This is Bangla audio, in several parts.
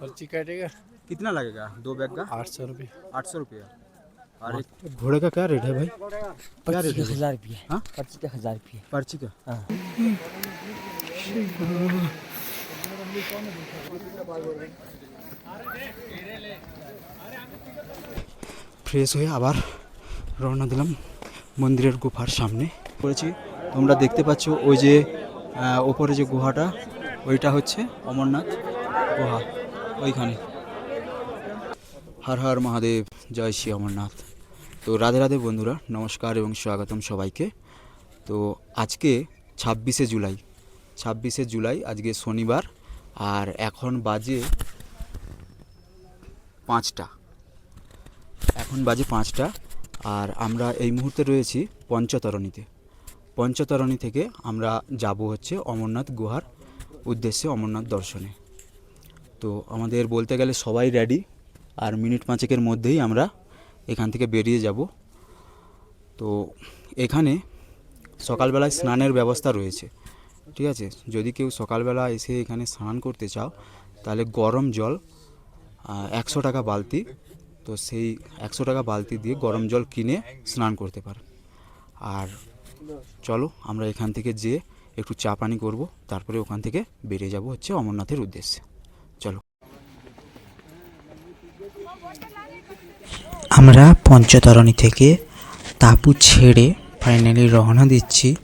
पर्ची काटेगा कितना लगेगा दो बैग का आठ सौ रुपये आठ सौ रुपया और एक घोड़े का क्या रेट है भाई क्या रेट पर्ची है का हजार रुपये हाँ? पर्ची का हजार रुपये पर्ची का हाँ ফ্রেশ হয়ে আবার রওনা দিলাম মন্দিরের গুফার সামনে করেছি তোমরা দেখতে পাচ্ছ ওই যে আহ, ওপরে যে গুহাটা ওইটা হচ্ছে অমরনাথ গুহা ওইখানে। হর হর মহাদেব, জয় শ্রী অমরনাথ। তো রাধে রাধে বন্ধুরা, নমস্কার এবং স্বাগতম সবাইকে। তো আজকে ছাব্বিশে জুলাই ছাব্বিশে জুলাই আজকে শনিবার, আর এখন বাজে পাঁচটা। এখন বাজে পাঁচটা, আর আমরা এই মুহূর্তে রয়েছি পঞ্চতরণীতে। পঞ্চতরণী থেকে আমরা যাব হচ্ছে অমরনাথ গুহার উদ্দেশ্যে অমরনাথ দর্শনে। তো আমাদের বলতে গেলে সবাই রেডি আর মিনিট পাঁচেকের মধ্যেই আমরা এখান থেকে বেরিয়ে যাব। তো এখানে সকালবেলায় স্নানের ব্যবস্থা রয়েছে, ঠিক আছে? যদি কেউ সকালবেলা এসে এখানে স্নান করতে চাও, তাহলে গরম জল একশো টাকা বালতি, তো সেই একশো টাকা বালতি দিয়ে গরম জল কিনে স্নান করতে পারে। আর চলো, আমরা এখান থেকে যেয়ে একটু চা পানি করব, তারপরে ওখান থেকে বেরিয়ে যাব হচ্ছে অমরনাথের উদ্দেশ্যে। চলো। আমরা পঞ্চতরণী থেকে তাঁবু ছেড়ে ফাইনালি রওনা দিচ্ছি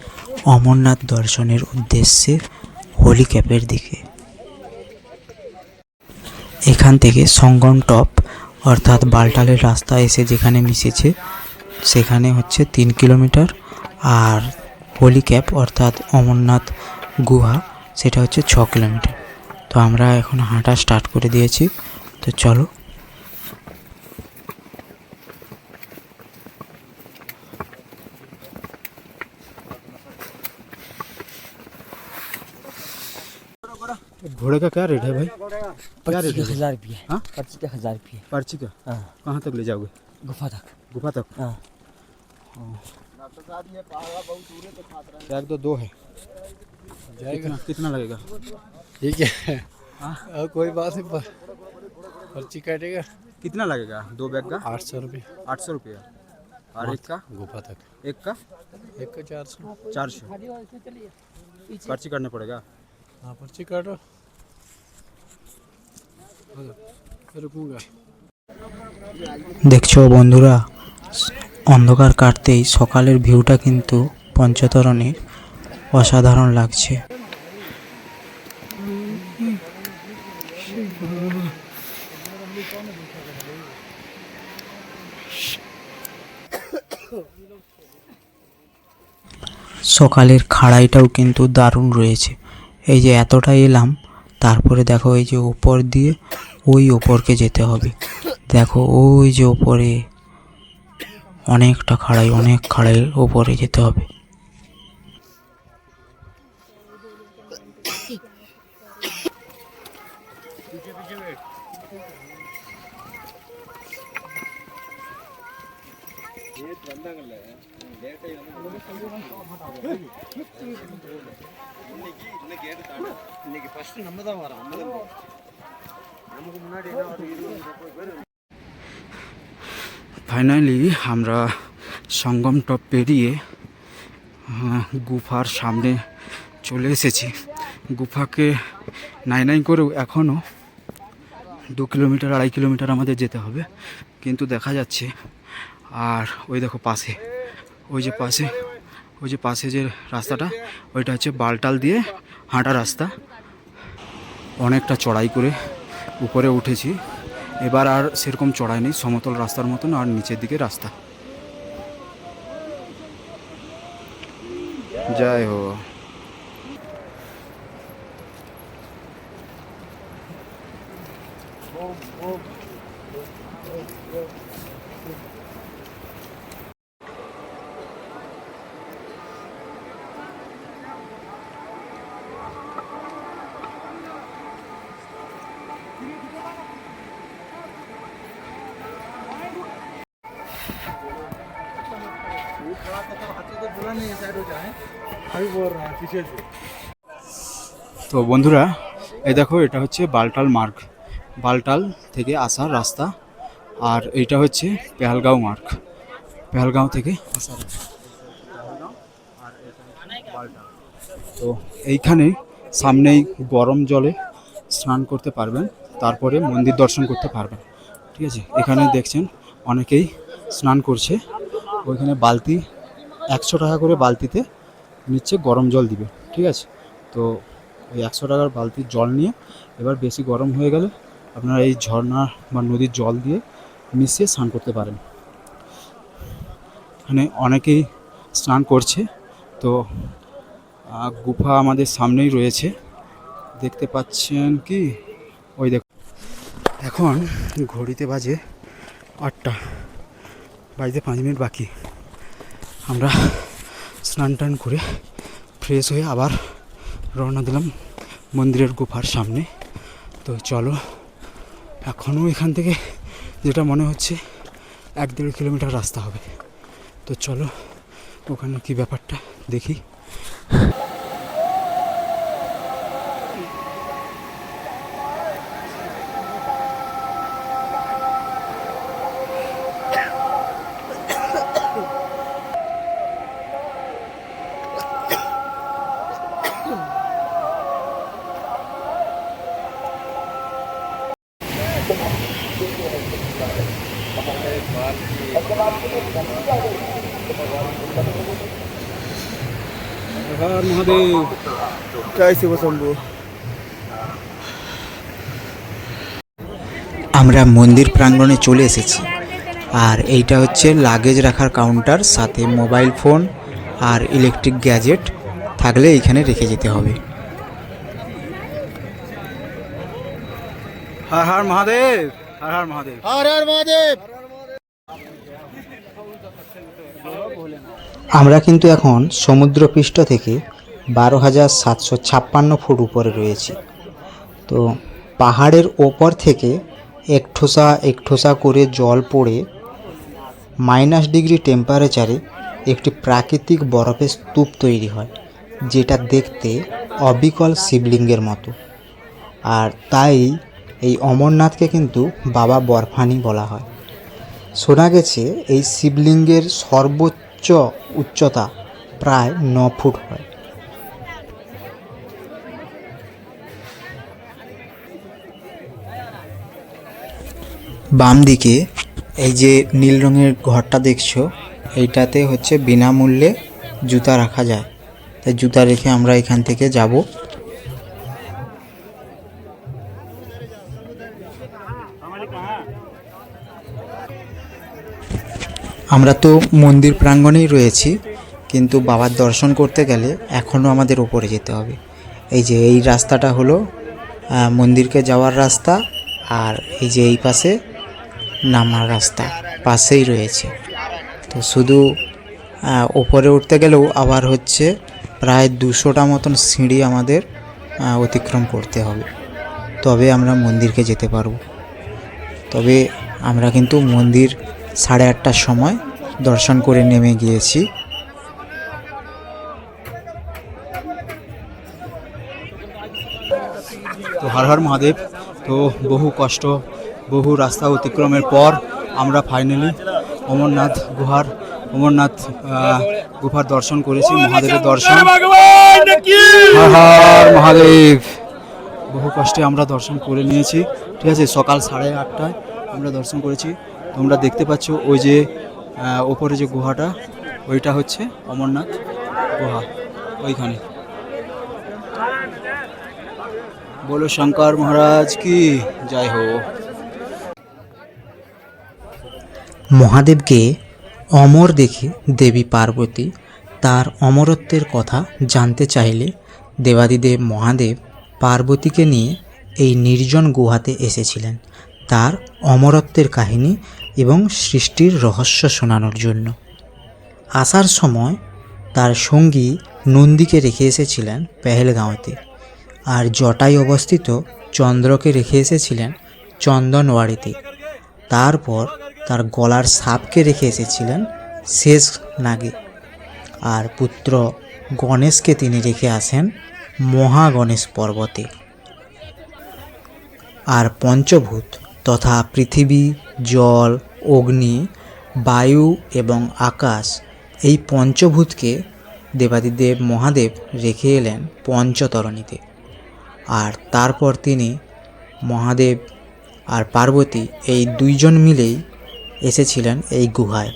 অমরনাথ দর্শনের উদ্দেশ্যে হোলি ক্যাপের দিকে। এখান থেকে সঙ্গম টপ অর্থাৎ বালটালের রাস্তা এসে যেখানে মিশেছে, সেখানে হচ্ছে তিন কিলোমিটার। আর হোলি ক্যাপ অর্থাৎ অমরনাথ গুহা, সেটা হচ্ছে ছ কিলোমিটার। তো আমরা এখন হাঁটা স্টার্ট করে দিয়েছি তো চলো घोड़े का क्या रेट है भाई क्या पर्ची रेट का है हजार रुपये हाँ? पर्ची का हजार रुपये पर्ची का हाँ कहाँ तक ले जाओगे गुफा तक गुफा तक हाँ एक दो दो है जाएगा कितना कितना लगेगा ठीक है हाँ? और कोई बात नहीं पर- पर्ची काटेगा कितना लगेगा दो बैग का आठ सौ रुपये आठ सौ रुपया और एक का गुफा तक एक का एक का चार सौ चार सौ पर्ची करना पड़ेगा हाँ पर्ची काटो रुकूंगा দেখছো বন্ধুরা অন্ধকার কাটতেই সকালের ভিউটা কিন্তু পঞ্চতরণের অসাধারণ লাগছে সকালের খাড়াইটাও কিন্তু দারুণ রয়েছে। এই যে এতটা এলাম, তারপরে দেখো এই যে উপর দিয়ে ওই ওপরকে যেতে হবে। দেখো ওই যে ওপরে অনেকটা খাড়াই, অনেক খাড়াইয়ের ওপরে যেতে হবে। ফাইনালি আমরা সঙ্গম টপ পেরিয়ে গুফার সামনে চলে এসেছি। গুফাকে নাই নাই করেও এখনও দু কিলোমিটার, আড়াই কিলোমিটার আমাদের যেতে হবে। কিন্তু দেখা যাচ্ছে আর ওই দেখো পাশে, ওই যে পাশে, ওই যে পাশে যে রাস্তাটা, ওইটা হচ্ছে বালটাল দিয়ে হাঁটা রাস্তা। অনেকটা চড়াই করে উপরে উঠেছি। এবার আর সেরকম চড়াই নেই, সমতল রাস্তার মতন আর নিচের দিকে রাস্তা। যাই হো তো বন্ধুরা, এই দেখো, এটা হচ্ছে বালটাল মার্গ। বালটাল থেকে আসার রাস্তা, আর এইটা হচ্ছে পেহালগাঁও মার্গ। পেহালগাঁও থেকে আসার তো এইখানে সামনেই গরম জলে স্নান করতে পারবেন, তারপরে মন্দির দর্শন করতে পারবেন। ঠিক আছে? এখানে দেখছেন, অনেকেই স্নান করছে। ওইখানে বালতি একশো টাকা করে বালতিতে নিচ্ছে, গরম জল দিবে, ঠিক আছে? তো ওই একশো টাকার বালতির জল নিয়ে এবার বেশি গরম হয়ে গেলে আপনারা এই ঝর্ণা বা নদীর জল দিয়ে মিশিয়ে স্নান করতে পারেন। এখানে অনেকেই স্নান করছে, তো গুফা আমাদের সামনেই রয়েছে। দেখতে পাচ্ছেন কি? ওই দেখ, এখন ঘড়িতে বাজে আটটা, বাজতে পাঁচ মিনিট বাকি। আমরা স্নান টান করে ফ্রেশ হয়ে আবার রওনা দিলাম মন্দিরের গুফার সামনে। তো চলো এখনও এখান থেকে যেটা মনে হচ্ছে এক দেড় কিলোমিটার রাস্তা হবে। তো চলো, ওখানে কি ব্যাপারটা দেখি। হর মহাদেব। জয় শিব আমরা মন্দির প্রাঙ্গণে চলে এসেছি। আর এইটা হচ্ছে লাগেজ রাখার কাউন্টার সাথে মোবাইল ফোন আর ইলেকট্রিক গ্যাজেট থাকলে এখানে রেখে যেতে হবে। হর হর মহাদেব হর হর মহাদেব। হর হর মহাদেব। আমরা কিন্তু এখন সমুদ্রপৃষ্ঠ থেকে বারো হাজার সাতশো ছাপ্পান্ন ফুট উপরে রয়েছি। তো পাহাড়ের ওপর থেকে একঠোসা একঠোসা করে জল পড়ে মাইনাস ডিগ্রি টেম্পারেচারে একটি প্রাকৃতিক বরফের স্তূপ তৈরি হয়, যেটা দেখতে অবিকল শিবলিঙ্গের মতো। আর তাই এই অমরনাথকে কিন্তু বাবা বরফানি বলা হয়। শোনা গেছে এই শিবলিঙ্গের সর্বোচ্চ উচ্চতা প্রায় ন ফুট হয়। বাম দিকে এই যে নীল রঙের ঘরটা দেখছ, এইটাতে হচ্ছে বিনামূল্যে জুতা রাখা যায়। তাই জুতা রেখে আমরা এখান থেকে যাব। আমরা তো মন্দির প্রাঙ্গণেই রয়েছি, কিন্তু বাবার দর্শন করতে গেলে এখনও আমাদের ওপরে যেতে হবে। এই যে এই রাস্তাটা হলো মন্দিরকে যাওয়ার রাস্তা, আর এই যে এই পাশে নামার রাস্তা, পাশেই রয়েছে। তো শুধু ওপরে উঠতে গেলেও আবার হচ্ছে প্রায় দুশোটা মতন সিঁড়ি আমাদের অতিক্রম করতে হবে। তবে আমরা মন্দিরকে যেতে পারব। তবে আমরা কিন্তু মন্দির সাড়ে আটটার সময় দর্শন করে নেমে গিয়েছি। তো হর হর মহাদেব, তো বহু কষ্ট, বহু রাস্তা অতিক্রমের পর আমরা ফাইনালি অমরনাথ গুহার অমরনাথ গুহার দর্শন করেছি, মহাদেবের দর্শন। মহাদেব। বহু কষ্টে আমরা দর্শন করে নিয়েছি। ঠিক আছে, সকাল সাড়ে আটটায় আমরা দর্শন করেছি। তোমরা দেখতে পাচ্ছ ওই যে ওপরে যে গুহাটা, ওইটা হচ্ছে অমরনাথ গুহা, ওইখানে। বলো শঙ্কর মহারাজ কি, যাই হো মহাদেবকে অমর দেখে দেবী পার্বতী তার অমরত্বের কথা জানতে চাইলে দেবাদিদেব মহাদেব পার্বতীকে নিয়ে এই নির্জন গুহাতে এসেছিলেন। তার অমরত্বের কাহিনী এবং সৃষ্টির রহস্য শোনানোর জন্য। আসার সময় তার সঙ্গী নন্দীকে রেখে এসেছিলেন পেহেলগাঁওতে আর জটাই অবস্থিত চন্দ্রকে রেখে এসেছিলেন চন্দনওয়াড়িতে। তারপর তার গলার সাপকে রেখে এসেছিলেন শেষ নাগে আর পুত্র গণেশকে তিনি রেখে আসেন মহাগণেশ পর্বতে। আর পঞ্চভূত তথা পৃথিবী, জল অগ্নি, বায়ু এবং আকাশ এই পঞ্চভূতকে দেবাদিদেব মহাদেব রেখে এলেন পঞ্চতরণীতে। আর তারপর তিনি মহাদেব আর পার্বতী এই দুইজন মিলেই এসেছিলেন এই গুহায়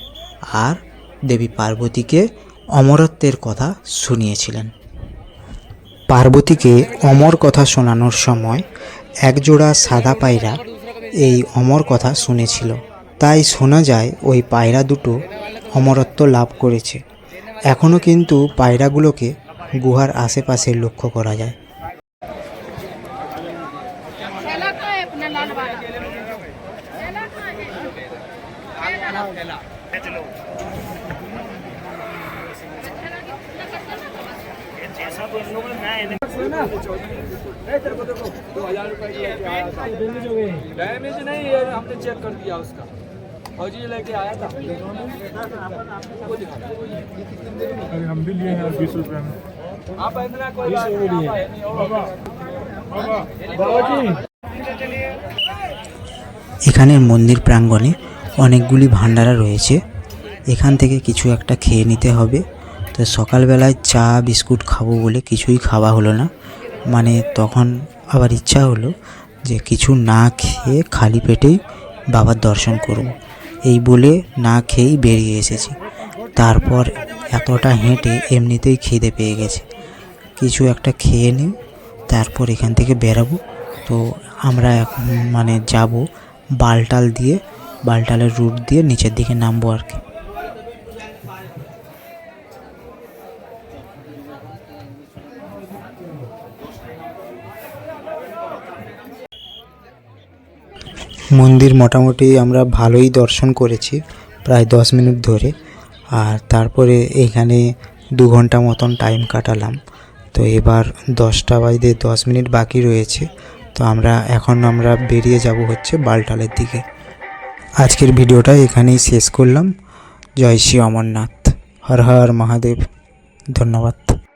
আর দেবী পার্বতীকে অমরত্বের কথা শুনিয়েছিলেন। পার্বতীকে অমর কথা শোনানোর সময় একজোড়া সাদা পায়রা এই অমর কথা শুনেছিল। তাই শোনা যায় ওই পায়রা দুটো অমরত্ব লাভ করেছে এখনও কিন্তু পায়রাগুলোকে গুহার আশেপাশে লক্ষ্য করা যায় थैला का है अपना लाल वाला थैला का है ये डाला डैमेज नहीं है हमने चेक कर दिया उसका फौजी लेके आया था अरे हम भी लिए हैं बीस रुपए में आप इतना कोई बात नहीं आप आए नहीं होगा এখানের মন্দির প্রাঙ্গণে অনেকগুলি ভান্ডারা রয়েছে এখান থেকে কিছু একটা খেয়ে নিতে হবে তো সকালবেলায় চা বিস্কুট খাবো বলে কিছুই খাওয়া হলো না মানে তখন আবার ইচ্ছা হলো যে কিছু না খেয়ে খালি পেটেই বাবার দর্শন করব এই বলে না খেয়েই বেরিয়ে এসেছি। তারপর এতটা হেঁটে এমনিতেই খিদে পেয়ে গেছে। কিছু একটা খেয়ে নিই, তারপর এখান থেকে বেরাবো। তো আমরা এখন মানে যাব বালটাল দিয়ে, বালটালের রুট দিয়ে নিচের দিকে নামবো আর কি। মন্দির মোটামুটি আমরা ভালোই দর্শন করেছি, প্রায় দশ মিনিট ধরে। আর তারপরে এখানে দু ঘণ্টা মতন টাইম কাটালাম। তো এবার দশটা বাজতে দশ মিনিট বাকি রয়েছে। তো আমরা, এখন আমরা বেরিয়ে যাব হচ্ছে বালটালের দিকে। আজকের ভিডিওটা এখানেই শেষ করলাম। জয় শ্রী অমরনাথ। হর হর মহাদেব। ধন্যবাদ।